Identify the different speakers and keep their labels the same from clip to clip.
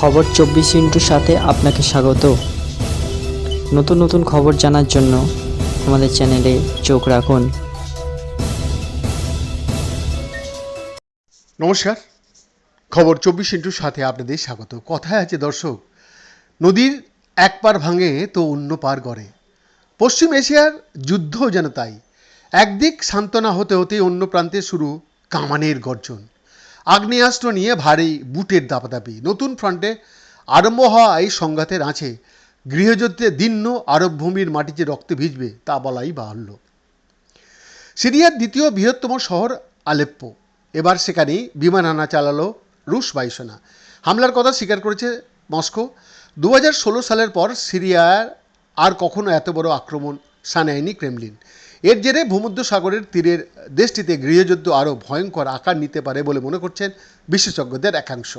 Speaker 1: খবর চব্বিশ ইন্টুর সাথে আপনাকে স্বাগত। নতুন নতুন খবর জানার জন্য আমাদের চ্যানেলে চোখ রাখুন।
Speaker 2: নমস্কার। খবর চব্বিশ ইন্টুর সাথে আপনাদের স্বাগত। কথায় আছে দর্শক, নদীর এক পার ভাঙে তো অন্য পার গড়ে। পশ্চিম এশিয়ার যুদ্ধ যেন তাই। একদিক সান্ত্বনা হতে হতেই অন্য প্রান্তে শুরু কামানের গর্জন। আগ্নেয়াস্ত্র নিয়ে ভারী বুটের দাপাদাপি। নতুন ফ্রন্টে আরম্ভ হওয়া এই সংঘাতের আছে গৃহযুদ্ধে দীর্ণ আরব ভূমির মাটি যে রক্তে ভিজবে, তা বলাই বাহুল্য। সিরিয়ার দ্বিতীয় বৃহত্তম শহর আলেপ্পো। এবার সেখানেই বিমান হানা চালালো রুশ বায়ুসেনা। হামলার কথা স্বীকার করেছে মস্কো। দু হাজার ষোলো সালের পর সিরিয়ার আর কখনো এত বড় আক্রমণ সানায়নি ক্রেমলিন। এর জেরে ভূমধ্যসাগরের তীরের দেশটিতে গৃহযুদ্ধ আরও ভয়ঙ্কর আকার নিতে পারে বলে মনে করছেন বিশেষজ্ঞদের একাংশ।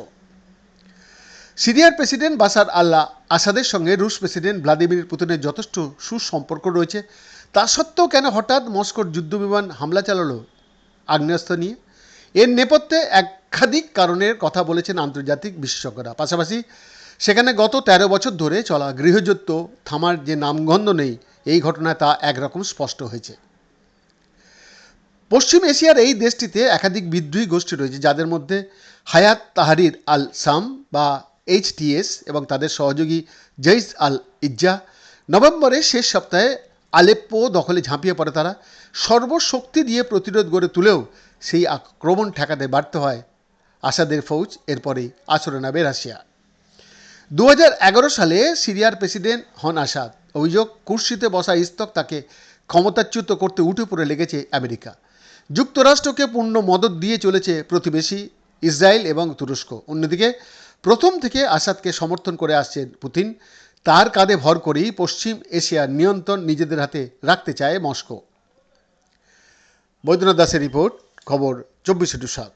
Speaker 2: সিরিয়ার প্রেসিডেন্ট বাসার আল্লাহ আসাদের সঙ্গে রুশ প্রেসিডেন্ট ভ্লাদিমির পুতিনের যথেষ্ট সুসম্পর্ক রয়েছে। তা সত্ত্বেও কেন হঠাৎ মস্কোর যুদ্ধবিমান হামলা চালালো আগ্নেয়াস্ত্র নিয়ে? এর নেপথ্যে একাধিক কারণের কথা বলেছেন আন্তর্জাতিক বিশেষজ্ঞরা। পাশাপাশি সেখানে গত ১৩ বছর ধরে চলা গৃহযুদ্ধ থামার যে নামগন্ধ নেই এই ঘটনায় তা একরকম স্পষ্ট হয়েছে। পশ্চিম এশিয়ার এই দেশটিতে একাধিক বিদ্রোহী গোষ্ঠী রয়েছে, যাদের মধ্যে হায়াত তাহারির আল সাম বা এইচটিএস এবং তাদের সহযোগী জৈস আল ইজ্জা নভেম্বরের শেষ সপ্তাহে আলেপ্পো দখলে ঝাঁপিয়ে পড়ে তারা। সর্বশক্তি দিয়ে প্রতিরোধ গড়ে তুলেও সেই আক্রমণ ঠেকাতে ব্যর্থ হয় আসাদের ফৌজ, এরপরেই আচরণ নামে রাশিয়া। দু হাজার এগারো সালে সিরিয়ার প্রেসিডেন্ট হন আসাদ। অভিযোগ, কুর্সিতে বসা ইস্তক তাকে ক্ষমতাচ্যুত করতে উঠে পড়ে লেগেছে আমেরিকা। যুক্তরাষ্ট্রকে পূর্ণ মদত দিয়ে চলেছে প্রতিবেশী ইসরায়েল এবং তুরস্ক। অন্যদিকে, প্রথম থেকে আসাদকে সমর্থন করে আসছেন পুতিন। তার কাঁধে ভর করেই পশ্চিম এশিয়ার নিয়ন্ত্রণ নিজেদের হাতে রাখতে চায় মস্কো। বৈদ্যনাথ দাসের রিপোর্ট, খবর চব্বিশে টু সাত